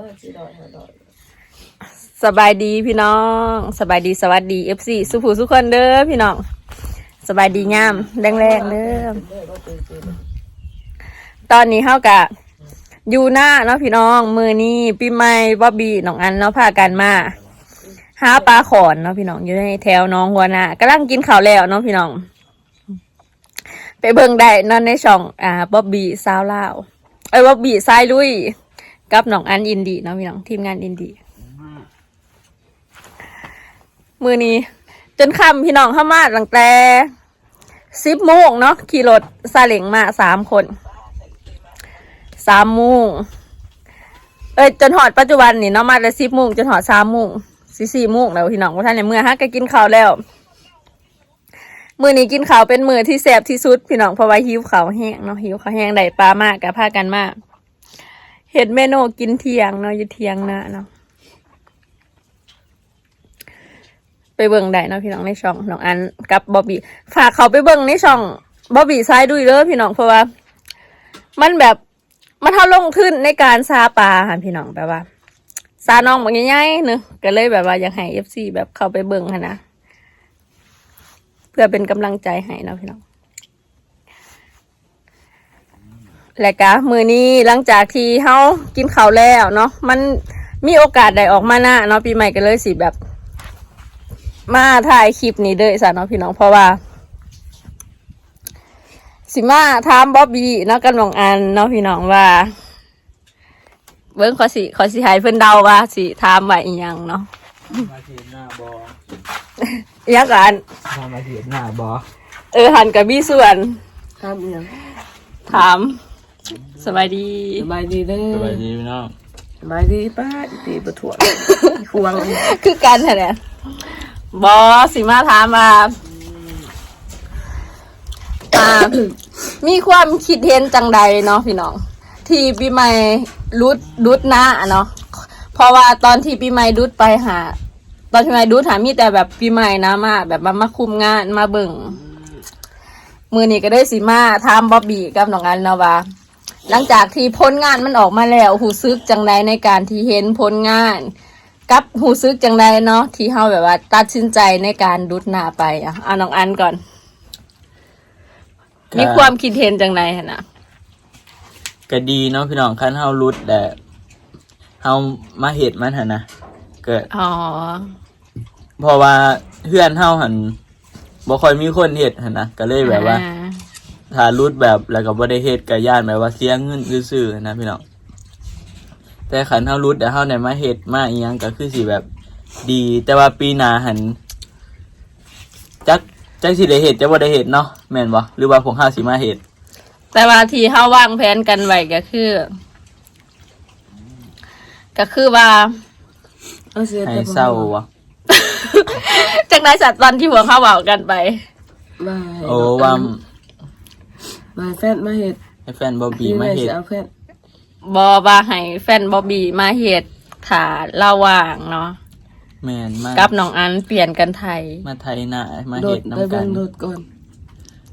ก็สิดอยหาดอยสบายดีพี่น้อง สบายดีสวัสดี FC สุภูสุขคนเด้อพี่น้อง สบายดีงามแรงแรงเด้อตอนนี้เฮากะอยู่หน้าเนาะพี่น้อง มือนี้ปีใหม่บ๊อบบี้น้องอันเนาะพากันมาหาปลาขอนเนาะพี่น้องอยู่ในแถวน้องหัวหน้ากำลังกินข้าวแล้วเนาะพี่น้อง ไปเบิ่งได้นั่นในช่องอ่าบ๊อบบี้สาวลาวเอ้บ๊อบบี้ทรายลุย กับน้องอันอินดีเนาะพี่น้องทีมงานอินดีมือนี้ จนค่ำพี่น้องเข้ามาตั้งแต่สิบโมงเนาะขี่รถซาเล้งมาสามคนสามโมงเอ้ยจนหอดปัจจุบันนี่เนาะมาแต่สิบโมงจนหอดสามโมงสี่สี่โมงแล้วพี่น้องว่าท่านในเมื่อฮะก็กินข้าวแล้วมือนี้กินข้าวเป็นมือที่แสบที่สุดพี่น้องเพราะว่าหิวข้าวแห้งเนาะหิวข้าวแห้งได้ปลามากกับพากันมาก เห็ดเมนูกินเที่ยงเนาะอยู่เที่ยงนะเนาะไปเบิ่งได้เนาะพี่น้องในช่องน้องอันกับบอบบี้ฝากเขาไปเบิ่งในช่องบอบบี้ซ้ายด้วยเด้อพี่น้องเพราะว่า มันแบบมันเท่าลงทุนในการซาปลาค่ะพี่น้องแบบว่าซาน้องบางง่ายๆเนอะก็เลยแบบว่าอยากให้เอฟซีแบบเข้าไปเบิ่งค่ะนะเพื่อเป็นกำลังใจให้เนาะพี่น้อง และกะมือนี้หลังจากที่เฮากินข้าวแล้วเนาะมันมีโอกาสได้ออกมาหน้าเนาะปีใหม่ก็เลยสิแบบ มาถ่ายคลิปนี้เด้อสาเนาะพี่น้องเพราะว่า สิมาถามบ๊อบบี้เนาะกันบองอันเนาะพี่น้องว่าเบิ้งขอสิขอสิให้เพิ่นเดาว่าสิถามว่าอีหยังเนาะมาเทียนหน้าบออีหยังกันมามาเทียนหน้าบอเออหันกับบี้ส่วนทำอย่างถาม สบายดีสบายดีเด้สอวัสดีพี่น้องสบายดีป้าตีประถ่วงควงคือกันแท้เนี่ยบอสิมาถามว่าอ่ามีความคิดเห็นจังใดเนาะพี่น้อง ที่ปีใหม่รุดรุดหน้าเนาะเพราะว่าตอนที่ปีใหม่รุดไปหา ตอนปีใหม่รุดหามีแต่แบบปีใหม่นะมา แบบมามาคุมงานมาเบิ่งมือนี้ก็ได้สิมาถามบ๊อบบี้กับน้องอันเนาะว่า หลังจากที่ผลงานมันออกมาแล้วหูซึกจังใดในการที่เห็นผลงาน กับหูซึกจังใดเนาะที่เฮาแบบว่า ตัดสินใจในการดุดหน้าไปอะเอาน้องอันก่อนมีความคิดเห็นจังใดหั่นน่ะก็ดีเนาะพี่น้องคันเฮารุดแต่เฮามาเห็ดมันหั่นนะก็อ๋อเพราะว่าเพื่อนเฮาหันบ่ค่อยมีคนเห็ดหั่นนะก็เลยแบบว่า อ่ ถ้ารุดแบบแล้วก็บ่ได้เฮ็ดก็ย่านแบบว่าเสียเงินซื่อๆนะพี่น้องแต่คันเฮารุดแต่เฮาได้มาเฮ็ดมาอีหยังก็คือสิแบบดี แต่ว่าปีหน้าหันจักจักสิได้เฮ็ดจะบ่ได้เฮ็ดเนาะแม่นบ่หรือว่าพวกเฮาสิมาเฮ็ดแต่ว่าที่เฮาวางแผนกันไว้ก็คือ ก็คือว่าเอาเสียให้แต่เศร้าวะจังไดสัตว์ตอนที่หัวเขาเว้ากันไปบายโอ้ว่า บายแฟนมาเห็ดให้แฟนบอบบี้มาเฮ็ด เอาแฟนบอว่าให้แฟนบอบบี้มาเฮ็ดถาระหว่างเนาะแม่นมากับน้องอันเปลี่ยนกันไทย มาไทยหน้ามาโดเฮ็ดดไปน้ำกัเบิ่น งโดดก่อน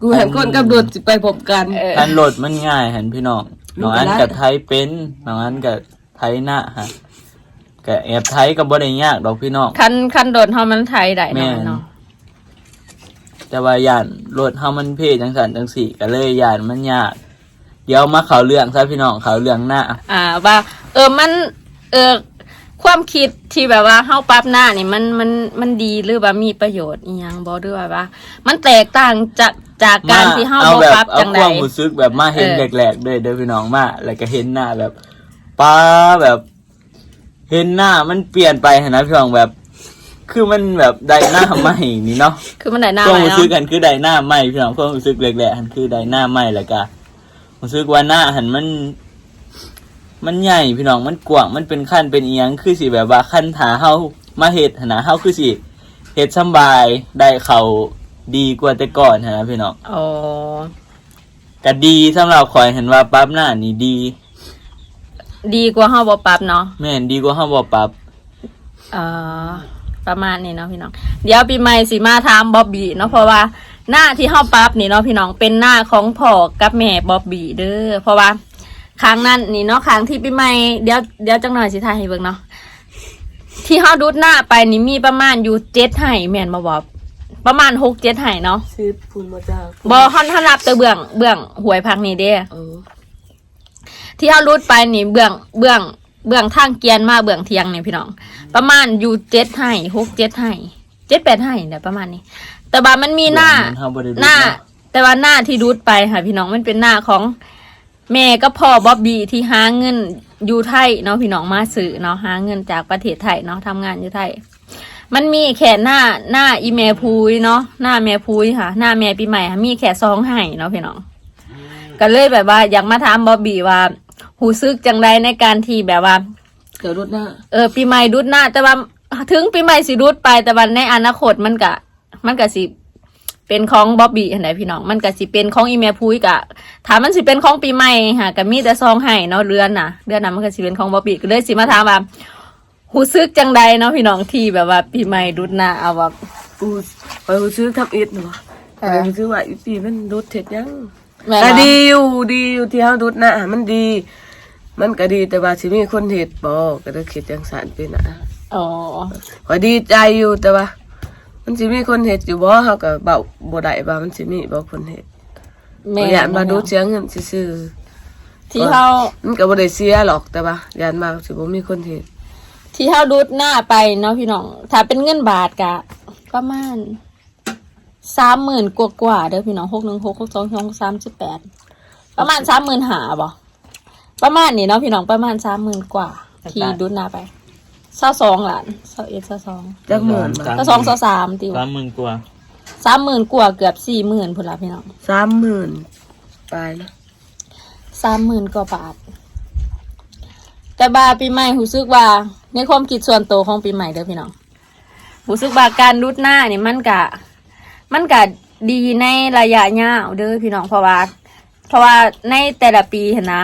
กูเห็นคนกับโดดสิไปพบกัน เออทันโหลดมันง่ายหันพี่น้องน้องอันรู้ไปแล้วกับไทยเป็นน้องอันกับไทยหน้าฮะกับแอบไทยกับบ่ได้ยากดอกพี่น้อง คันคันโดนเฮามันไทยได้แม่เนาะนเนาะ แต่ว่าย่านโหลดเฮามันเพจจังสันจังสี่ก็เลยย่านมันยาก เดี๋ยวมาเขาเรื่องซะพี่น้องเขาเรื่องหน้า อ่าว่าเออมันเออความคิดที่แบบว่าเฮาปรับหน้านี่มันมันมันดีหรือว่ามีประโยชน์อีหยังบ่หรือว่าว่า มันแตกต่างจากจากการที่เฮาเอาบ่แบบปรับเอาจังคไดวามรู้สึกแบบมาเห็นเออแหลกๆด้วยเด้อพี่น้องมาแล้วก็เห็นหน้าแบบป้าแบบ เห็นหน้ามันเปลี่ยนไปหั้นนะพี่น้องแบบ คือมันแบบไดหน้าใหม่นี่เนาะคือมันได้หน้าความใหม่รู้เนาะสึกกันคือไดหน้าใหม่พี่น้องความรู้สึกแหลกๆหันคือไดหน้าใหม่แหละกะรู้สึกว่าหน้าหันมัน มันใหญ่พี่น้องมันกว้างมันเป็นขั้นเป็นเอียงคือสิแบบว่าขั้นถาเฮามาเฮ็ดหั้นนะเฮาคือสิเฮ็ดสำบายได้เขาดีกว่าแต่ก่อนหั้นนะพี่น้องอ๋อก็ดีสำหรับข่อยเห็นว่าปรั๊บหน้านี่ดี ดีกว่าเฮาบ่ปรับเนาะแม่นดีกว่าเฮาบ่ปรับ เอ่อ ประมาณนี้เนาะพี่น้อง เดี๋ยวปีใหม่สิมาถามบ๊อบบี้เนาะเพราะว่าหน้าที่เฮาปรับนี่เนาะพี่น้องเป็นหน้าของพ่อกับแม่บ๊อบบี้เด้อเพราะว่าครั้งนั้นนี่เนาะครั้งที่ปีใหม่เดี๋ยวเดี๋ยวจังหน่อยสิทายให้เบิ่งเนาะที่เฮาดูดหน้าไปนี่มีประมาณอยู่เจ็ดไห่แม่นบ่บอบประมาณหกเจ็ดไห่เนาะซื้อพูนมาจากบอฮอนฮอนรับแต่เบื้องเบื้องหวยพักนี่เด้เออที่เขารูดไปนี่เบื้องเบื้อง เบื้องทางเกียนมาเบื้องเทียงนี่พี่น้อง ประมาณอยู่เจ็ดไห่หกเจ็ดไห่เจ็ดแปดไห่เนี่ยประมาณนี้ แต่ว่ามันมีหน้าเฮาบ่ได้ดูหน้าเนาะแต่ว่าหน้าที่รูดไปค่ะพี่น้องมันเป็นหน้าของแม่ก็พ่อบ๊อบบี้ที่หาเงินอยู่ไทยเนาะพี่น้องมาซื้อเนาะหาเงินจากประเทศไทยเนาะทำงานอยู่ไทย มันมีแค่หน้าหน้าอีเมพูยเนาะหน้าแม่พูยค่ะ หน้าแม่ปีใหม่ค่ะมีแค่ซองไห้เนาะพี่น้อง ก็เลยแบบว่าอยากมาถามบ๊อบบี้ว่า หูซึกจังไดในการที่แบบว่า เดี๋ยวรถหน้า เออปีใหม่รุดหน้า แต่ว่าถึงปีใหม่สิรุดไปแต่วันในอนาคตมันกะ มันกะสิเป็นของบ๊อบบี้เห็นไหนพี่น้อง มันกะสิเป็นของอีเมพูยกะถามมันสิเป็นของปีใหม่ค่ะก็มีแต่ซองให้เนาะเรือนน่ะเรือนน่ะมันก็สิเป็นของบ๊อบบี้ก็เลยสิมาถามว่าหูซึกจังใดเนาะพี่น้องที่แบบว่าปีใหม่รุดหน้าเอาแบบปูไปซื้อทำอิฐหนูไปซื้อว่าอีปีมันดูดเท็ดยังแม่ก็เนาะดีอยู่ดีอยู่ที่เฮาดูดหน้ามันดี มันก็ดีแต่ว่าสิมีคนเฮ็ดบ่ก็ได้คิดจังซั่นเป็นน่ะอ๋อก็ดีใจอยู่แต่ว่า มันสิมีคนเฮ็ดอยู่บ่เฮาก็เบาบ่ได้ว่ามันสิมีบ่คนเฮ็ดแม่ก็อยากมาดูดเสียเงินซื่อที่เขาๆมันก็บ่ได้เสียหรอกแต่ว่าอยากมาสิบ่มีคนเฮ็ดที่เขาดูดหน้าไปเนาะพี่น้อง ถ้าเป็นเงินบาทกะ ประมาณสามหมื่นกว่ากว่าๆเด้อพี่น้องหกหนึ่งหกหกสองสองสามสิบแปดประมาณสามหมื่นหาบ่ ประมาณนี้เนาะพี่น้องประมาณสามหมื่นกว่า ที่ดูดหน้าไปเศร้าสองหลานเศร้าเอ็ดเศร้าสองจักหมื่นบาทเศร้าสองเศร้าสามตีสามหมื่นกว่าสามหมื่นกว่าเกือบสี่หมื่นพุ่นละพี่น้อง30,000ไปแล้วสามหมื่นกว่าบาท แต่บาปีใหม่รู้สึกว่า ในความคิดส่วนตัวของปีใหม่เด้อพี่น้องรู้สึกว่าการรุดหน้านี่มันกะ มันกะดีในระยะยาวเด้อพี่น้องเพราะว่า เพราะว่าในแต่ละปีเห็นนะ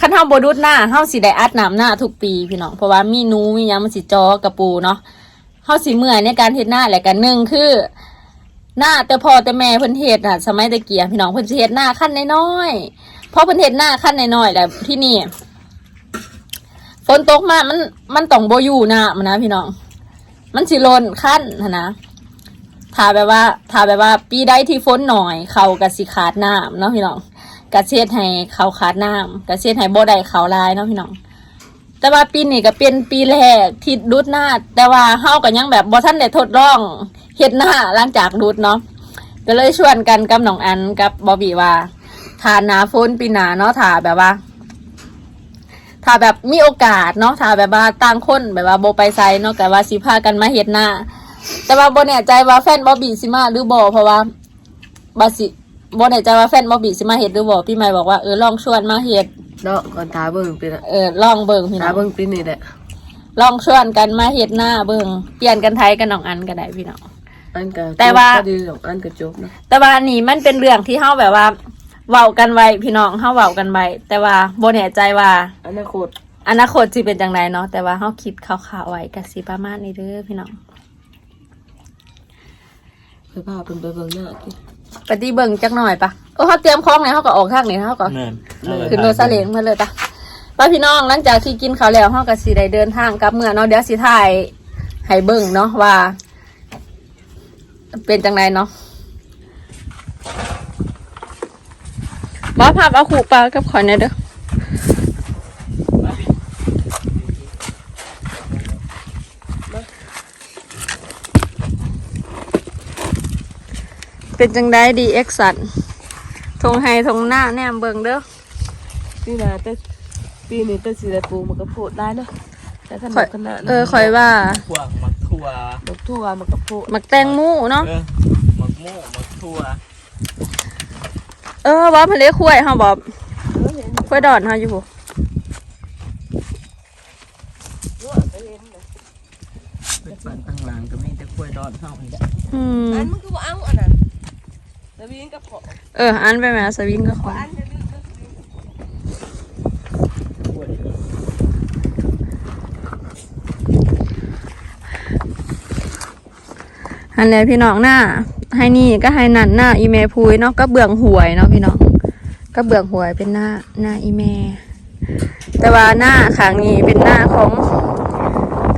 คันเฮาบ่รุดหน้าเฮาสิได้อัดน้ำหน้าทุกปีพี่น้องเพราะว่ามีหนูมีหยังมันสิจอกระปูเนาะเฮาสิเมื่อยในการเฮ็ดหน้าแหละกันหนึ่งคือ หน้าแต่พ่อแต่แม่เพิ่นเฮ็ดน่ะ สมัยตะเกียพี่น้องเพิ่นสิเฮ็ดหน้าขั้นน้อยๆเพราะเพิ่นเฮ็ดหน้าขั้นน้อยๆแล้วที่นี่ฝนตกมามันมันต้องบ่อยู่หน้ามันนะพี่น้อง มันสิล้นขั้นหั้นนะถ้าแบบว่าถ้าแบบว่า ปีใดที่ฝนหน่อย เขาก็สิขาดหน้ำเนาะพี่น้อง กระเช็ดให้เขาขาดน้ำกระเช็ดให้บ่ได้เขาลายเนาะพี่น้อง แต่ว่าปีนี้ก็เป็นปีแรกที่ดูดหน้า แต่ว่าเฮาก็ยังแบบบ่ทันได้ทดลองเฮ็ดหน้าหลังจากดูดเนาะก็เลยชวนกันกับน้องอันกับบอบบี้ว่าถ้าหนาฝนปีหนาเนาะถ้าแบบว่าถ้าแบบมีโอกาสเนาะถ้าแบบว่าต่างคนแบบว่าโบไปไซเนาะแต่ว่าสิพากันมาเฮ็ดหน้า แต่ว่าโบแน่ใจว่าแฟนบอบบี้สิมาหรือบ่เพราะว่าบาสิ บแน่ใจว่าแฟนบอบบี้สิมาเฮ็ดหรือบ่พี่ใหม่บอกว่าเออลองชวนมาเฮ็ดเนาะก่อนทาเบิ่งปีน่ะเออลองเบิ่งพี่น้ทาองเบิ่งปีนี้แหละลองชวนกันมาเฮ็ดหน้าเบิ่งเปลี่ยนกันไทยกันน้องอันก็ได้พี่น้อง อันก็แต่ว่าจบก็ดีดอกอันก็จบนะแต่ว่าอันนี้มันเป็นเรื่องที่เฮาแบบว่าเว้ากันไว้พี่น้องเฮาเว้ากันไว้แต่ว่าบ่แน่ใจว่า อนาคตอนาคตสิเป็นจังไดเนาะแต่ว่าเฮาคิดคร่าวๆไว้ก็สิประมาณนี้เด้อพี่น้อง เพื่อพาเพิ่นไปเบิ่งหน้ากิน ไปตีเบิ่งจักหน่อยปะเออเฮาเตรียมของแล้วเฮาก็ออกทางนี้เฮาก็แม่นขึ้นรถซาเล้งมาเลยปะไป้าพี่น้องหลังจากที่กินข้าวแล้วเฮาก็สิได้เดินทางกลับเมื่อเนาะเดี๋ยวสิถ่ายให้เบิ่งเนาะว่า เป็นจังไดเนาะบ่ภาพเอาขู่ปลากับข่อยหน่อยเด้อ เป็นจังไดดีเอ็กซันทงไฮทงหน้าแนมเบิ่งเด้อปีหน้าแต่ปีนี้แต่สิได้ปลูกมันก็โพดได้เนาะแต่ขข่นาอยดขนาดเออข่อยว่าพวกมักทั่วดอกทั่วมันก็โพดมักแตงหมูเนาะเออมักโม่มักทั่วเออบ๊อบมันเลี้ยคุ้ยเฮาบ๊อบคุ้ยดอนเฮาอยู่ผู้เป็นปันตั้งหลังก็มีแต่กล้วยดอนเฮาอีกอืมอันมันก็บ่เอาอันนั้นแล้ วิงก็พอเออ อันไปแม่สวิงก็ขออันจะดื้ออันแล้วพี่น้องหน้า ให้นี่ก็ให้นั่นหน้าอีเมพุยเนาะก็เบื่องหวยเนาะพี่น้องก็เบื่องหวยเป็นหน้าหน้าอีเมแต่ว่าหน้าขางนี้เป็นหน้าของ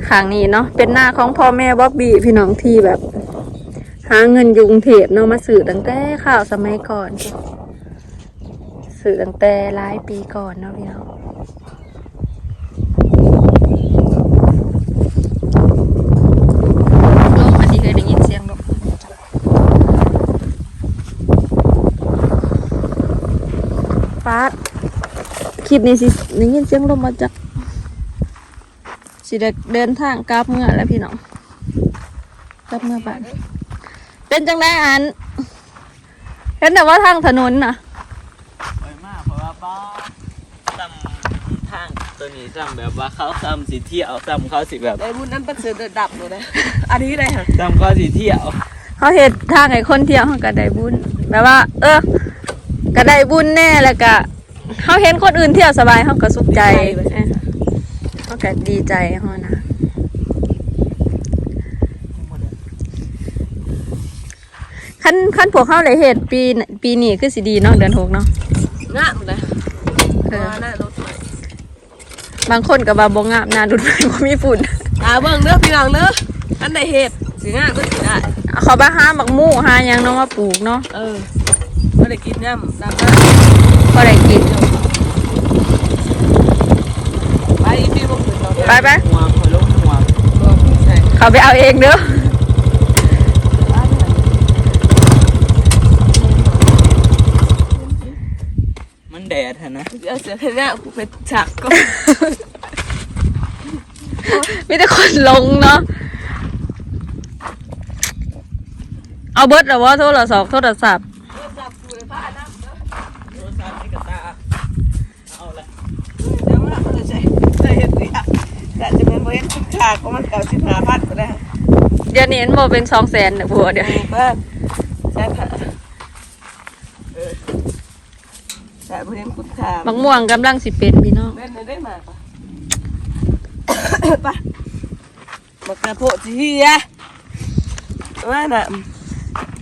ขางนี้เนาะเป็นหน้าของพ่อแม่บ๊อบบี้พี่น้องที่แบบ หาเงินยุงเทพเนาะมาสื่อตั้งแต่ข่าวสมัยก่อน สื่อตั้งแต่หลายปีก่อนเนาะพี่น้องลมอันนี้เคยได้ยินเสียงลมฟ้าคลิปนี้สิได้ยินเสียงลมมาจากสิได้เดินทางกลับเมื่อแล้วพี่น้องกลับเมื่อบ้าน เป็นจังได้อันเห็นแต่ว่าทางถนนน่ะไปมากเพราะว่าป้าซ้ำทางตัวนี้ซ้ำแบบว่าเขาซ้ำสิเที่ยวซ้ำเขาสิแบบได้บุญนั้นเป็นเสือเดือดดับเลยนะอันนี้ได้ค่ะซ้ำเขาสิเที่ยวเขาเห็นทางไอ้คนเที่ยวเขาก็ได้บุญแบบว่า เออก็ได้บุญแน่แล้วก็เขาเห็นคนอื่นเที่ยวสบายเขาก็สุขใจเออเขาก็ดีใจเขานะ ขั้นขั้นพวกเขาเลยเหตุปีนปีนี้คือสิดีเนาะเดือนหกเนาะงะเลยค่ะเออหน้ารถใหม่บางคนก็บาบงงามหนาดุดไปบ่มีฝุ่นตาเบิ่งเด้อพี่น้องเด้ออันใดเหตุสิงะก็สิได้เขาไปหาหมักหมู่หาหยังเนาะมาปลูกเนาะเออไม่ได้กินย่ำดำหน้าพอได้กินไปพี่พวกคุณเราไปไปหัวคอยลงหัวตัวพี่ใส่เขาไปเอาเองเด้อ มันแดดฮะนะเอาเสือแค่นี้กูเป็นฉักก็มีแต่คนลงเนาะ เอาเบิร์ดหรือว่าโทรศัพท์โทรศัพท์จับกูเลยผ้าน้ำเด้อโทรศัพท์นี่กระตาเอาละเดี๋ยวมาเลยใส่ใส่เห็ดสิอะแต่จะเป็นบริเวณชุดขาก็มันเก่าสิบห้าพันก็ได้เดี๋ยวนี้มันบอกเป็นสองแสนเนี่ยบัวเดี๋ยวเบ้านใส่ผ้าเออ ใส่บริเวณชุดขามักม่วงกำลังสิเป็นพี่น้องเล่นได้มาปะปะมากระโปะจีอะว่าน่ะ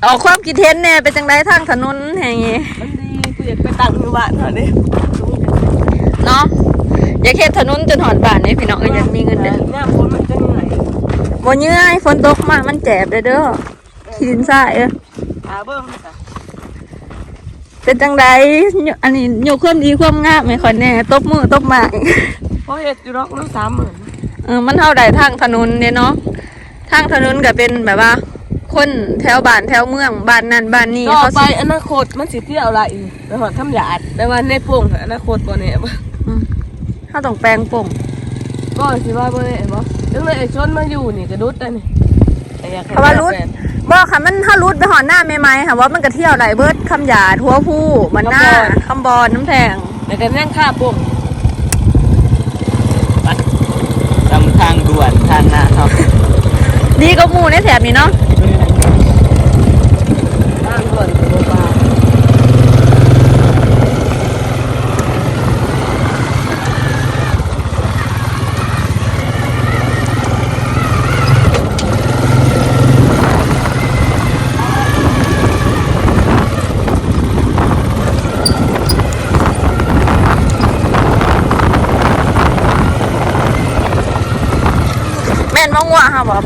ออกความคิดเห็นแน่เป็นจังไดทางถนนแห่งนี้มันดีกูอยากไปตั้งอยู่บ้านเถอะดิเนาะอยากเห็นถนนจนหอดบ้านนี่พี่น้องเอ้ยอยากมีเงินเด้อหน้าฝนมันจะเหนื่อยบ่เยื่อยฝนตกมามันแจบเด้อเด้อขี้ดินทรายเออหาเบิ้งค่ะ เป็นจังไดอันนี้โยกความดีความงามไม่ค่อยแน่ตบมือตบไม้เพราะเห็ดอยู่รอกน้ำสามหมื่นเออมันเท่าใดทางถนนเนี่ยเนาะทางถนนก็เป็นแบบว่า คนแถวบ้านแถวเมืองบ้านนั่นบ้านนี้ต่อเขาไปสิอนาคตมันสิเที่ยวอะไรอีกไปหอดทำหยาดแต่ว่าในโป่งอนาคตบ่เนี่ยบ่อืมเขาต้องแปลงป่งก็สิว่าบ่เนี่ยบ่ถึงเลยไอ้ชนมาอยู่นี่ก็ดุดได้นี่แต่อยากให้เพราะว่ารุดแฟน บอกค่ะมันถ้ารุดไปหอนหน้าไม่ไหมค่ะว่ามันก็เที่ยวไหลเบิดคำหยาทัวผู้มันหน้าคำบอลน้ำแทงแต่ก็นั่งค่าโป่งซ้ำทางด่วนทางหน้าครับ ดีก็หมู่ในแถบนี้เนาะ ทางด่วนกับโรงพยาบาล แม่นมะง่วงค่ะบอก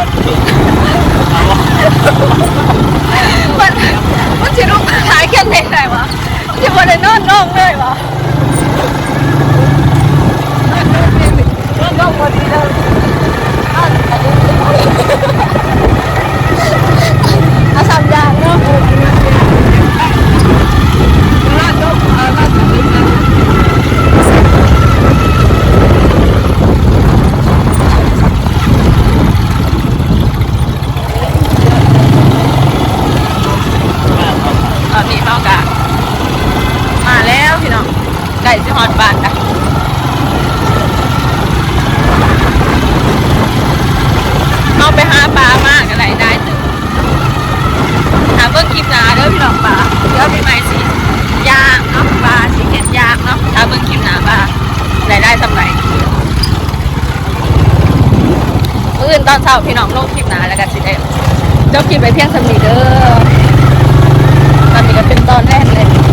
มันมันจะรูปท้ายกันได้ไหวะจะบริโนนน้องเลยวะน้องพอดีแล้วอาสามอย่างเนาะ อดบ้านนะเอาไปหาปลามากอะไรได้ตึมหาเบิ่งคลิปนาเด้อพี่น้องปลาเดี๋ยวพี่ไหม่สิยากเนาะปลาสิเห็ดยากเนาะถ้าเบิ่งคลิปนาปลารายได้สำไรอื่นตอนเช้าพี่น้องลงคลิปนาแล้วกันสิได้จบคลิปไปเที่ยงสมีเด้อตอนนี้ก็เป็นตอนแรกเลย